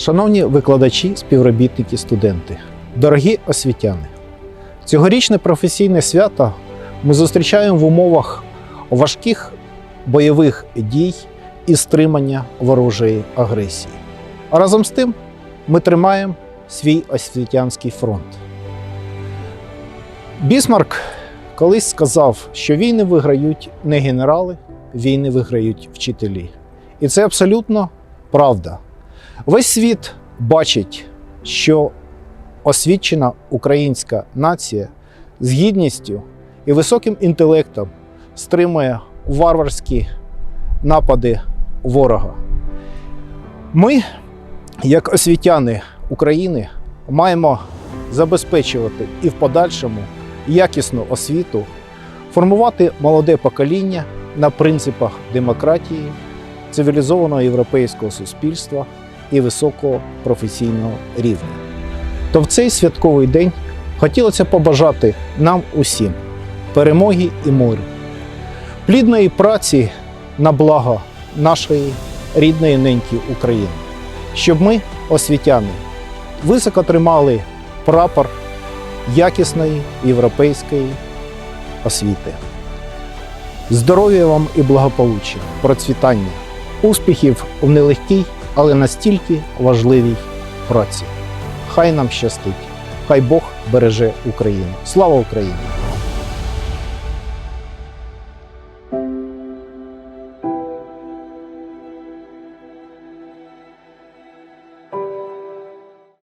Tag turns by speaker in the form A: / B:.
A: Шановні викладачі, співробітники, студенти, дорогі освітяни, цьогорічне професійне свято ми зустрічаємо в умовах важких бойових дій і стримання ворожої агресії. А разом з тим ми тримаємо свій освітянський фронт. Бісмарк колись сказав, що війни виграють не генерали, війни виграють вчителі. І це абсолютно правда. Весь світ бачить, що освічена українська нація з гідністю і високим інтелектом стримує варварські напади ворога. Ми, як освітяни України, маємо забезпечувати і в подальшому якісну освіту, формувати молоде покоління на принципах демократії, цивілізованого європейського суспільства і високого професійного рівня. То в цей святковий день хотілося побажати нам усім перемоги і миру, плідної праці на благо нашої рідної неньки України, щоб ми, освітяни, високо тримали прапор якісної європейської освіти. Здоров'я вам і благополуччя, процвітання, успіхів в нелегкій, але настільки важливій праці. Хай нам щастить, хай Бог береже Україну. Слава Україні!